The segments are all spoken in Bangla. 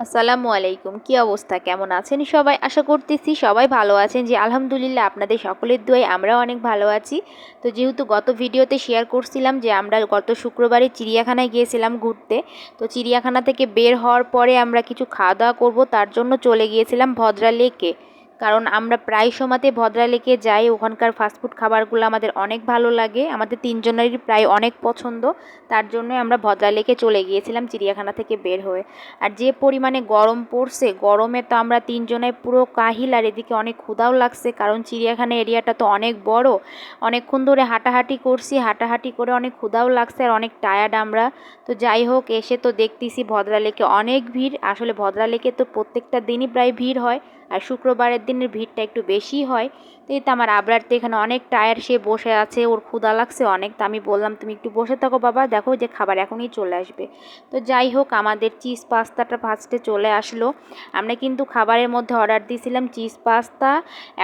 আসসালামু আলাইকুম। কি অবস্থা? কেমন আছেন সবাই? আশা করতেছি সবাই ভালো আছেন। যে আলহামদুলিল্লাহ আপনাদের সকলের দোয়াই আমরাও অনেক ভালো আছি। তো যেহেতু গত ভিডিওতে শেয়ার করছিলাম যে আমরা গত শুক্রবারে চিড়িয়াখানায় গিয়েছিলাম ঘুরতে, তো চিড়িয়াখানা থেকে বের হওয়ার পরে আমরা কিছু খাওয়া দাওয়া করব, তার জন্য চলে গিয়েছিলাম ভদ্রা লেকে। কারণ আমরা প্রায় সময়তে ভদ্রা লেকে যাই, ওখানকার ফাস্টফুড খাবারগুলো আমাদের অনেক ভালো লাগে, আমাদের তিনজনেরই প্রায় অনেক পছন্দ, তার জন্যই আমরা ভদ্রা লেকে চলে গিয়েছিলাম চিড়িয়াখানা থেকে বের হয়ে। আর যে পরিমাণে গরম পড়ছে, গরমে তো আমরা তিনজনে পুরো কাহিল আর এদিকে অনেক ক্ষুদাও লাগছে, কারণ চিড়িয়াখানা এরিয়াটা তো অনেক বড়। অনেকক্ষণ ধরে হাঁটাহাঁটি করছি, হাঁটাহাঁটি করে অনেক ক্ষুদাও লাগছে আর অনেক টায়ার্ড আমরা। তো যাই হোক, এসে তো দেখতেছি ভদ্রা লেকে অনেক ভিড়। আসলে ভদ্রা লেকে তো প্রত্যেকটা দিনই প্রায় ভিড় হয়, আর শুক্রবারের দিনের ভিড়টা একটু বেশি হয়। তো এই তো আমার আবরার তো এখানে অনেক টায়ার সে বসে আছে, ওর ক্ষুদা লাগছে অনেক, তো আমি বললাম, তুমি একটু বসে থাকো বাবা, দেখো যে খাবার এখনই চলে আসবে। তো যাই হোক, আমাদের চিজ পাস্তাটা ফার্স্টে চলে আসলো। আমরা কিন্তু খাবারের মধ্যে অর্ডার দিয়েছিলাম চিজ পাস্তা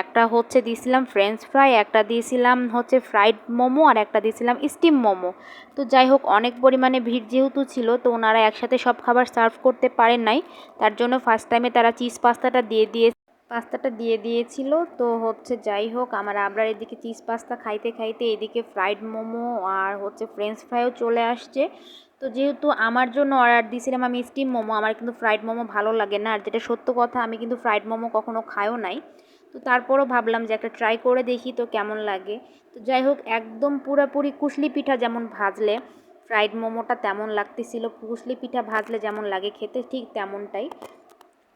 একটা হচ্ছে দিয়েছিলাম ফ্রেঞ্চ ফ্রাই একটা দিয়েছিলাম হচ্ছে ফ্রাইড মোমো, আর একটা দিয়েছিলাম স্টিম মোমো। তো যাই হোক, অনেক পরিমাণে ভিড় যেহেতু ছিল, তো ওনারা একসাথে সব খাবার সার্ভ করতে পারেন নাই, তার জন্য ফার্স্ট টাইমে তারা চিজ পাস্তাটা দিয়ে দিয়ে পাস্তাটা দিয়ে দিয়েছিল। তো হচ্ছে যাই হোক, আমার আবরার এদিকে চিজ পাস্তা খাইতে খাইতে এদিকে ফ্রাইড মোমো আর হচ্ছে ফ্রেঞ্চ ফ্রাইও চলে আসছে। তো যেহেতু আমার জন্য অর্ডার দিয়েছিলাম আমি স্টিম মোমো, আমার কিন্তু ফ্রাইড মোমো ভালো লাগে না। আর যেটা সত্য কথা, আমি কিন্তু ফ্রাইড মোমো কখনো খায়ও নাই। তো তারপরও ভাবলাম যে একটা ট্রাই করে দেখি তো কেমন লাগে। তো যাই হোক, একদম পুরোপুরি কুশলি পিঠা যেমন ভাজলে ফ্রাইড মোমোটা তেমন লাগতেছিল। কুশলি পিঠা ভাজলে যেমন লাগে খেতে, ঠিক তেমনটাই।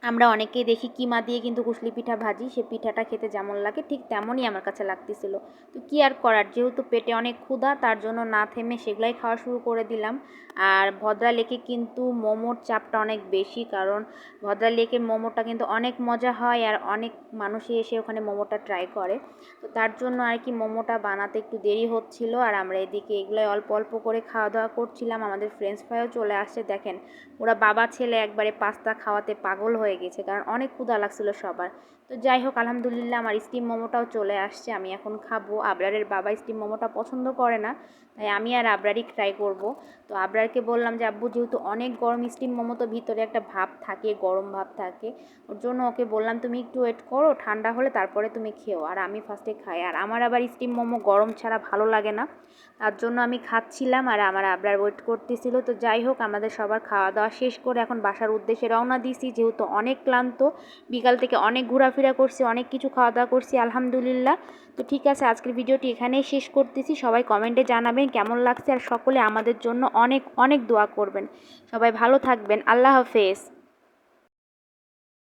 আমরা অনেকেই দেখি কিমা দিয়ে কিন্তু কুশলি পিঠা ভাজি, সে পিঠাটা খেতে যেমন লাগে, ঠিক তেমনই আমার কাছে লাগতেছিল। তো কী আর করার? যেহেতু পেটে অনেক ক্ষুধা, তার জন্য না থেমে সেগুলাই খাওয়া শুরু করে দিলাম। আর ভদ্রা লেকে কিন্তু মোমোর চাপটা অনেক বেশি, কারণ ভদ্রা লেকের মোমোটা কিন্তু অনেক মজা হয় আর অনেক মানুষই এসে ওখানে মোমোটা ট্রাই করে। তো তার জন্য আর কি মোমোটা বানাতে একটু দেরি হচ্ছিল আর আমরা এদিকে এগুলোই অল্প অল্প করে খাওয়া দাওয়া করছিলাম। আমাদের ফ্রেঞ্চ ফ্রাইও চলে আসছে, দেখেন। ওরা বাবা ছেলে একবারে পাস্তা খাওয়াতে পাগল হয়ে গেছে, কারণ অনেক ক্ষুধা লাগছিল সবার। তো যাই হোক, আলহামদুলিল্লাহ আমার স্টিম মোমোটাও চলে আসছে, আমি এখন খাব। আবরারের বাবা স্টিম মোমোটা পছন্দ করে না, তাই আমি আর আবরারই ট্রাই করব। তো আবরারকে বললাম যে, আব্বু, যেহেতু অনেক গরম স্টিম মোমো, তো ভিতরে একটা ভাব থাকে, গরম ভাব থাকে। ওর জন্য ওকে বললাম, তুমি একটু ওয়েট করো, ঠান্ডা হলে তারপরে তুমি খেও। আর আমি ফার্স্টে খাই। আর আমার আবার স্টিম মোমো গরম ছাড়া ভালো লাগে না, তার জন্য আমি খাচ্ছিলাম আর আমার আবরার ওয়েট করতেছিল। তো যাই হোক, আমাদের সবার খাওয়া দাওয়া শেষ করে এখন বাসার উদ্দেশ্যে রওনা দিয়েছি, যেহেতু অনেক ক্লান্ত। বিকাল থেকে অনেক ঘোরাফেরা করছি, অনেক কিছু খাওয়া দাওয়া করছি, আলহামদুলিল্লাহ। তো ঠিক আছে, আজকের ভিডিওটি এখানেই শেষ করতেছি। সবাই কমেন্টে জানাবেন কেমন লাগছে আর সকলে আমাদের জন্য অনেক অনেক দোয়া করবেন। সবাই ভালো থাকবেন। আল্লাহ হাফেজ।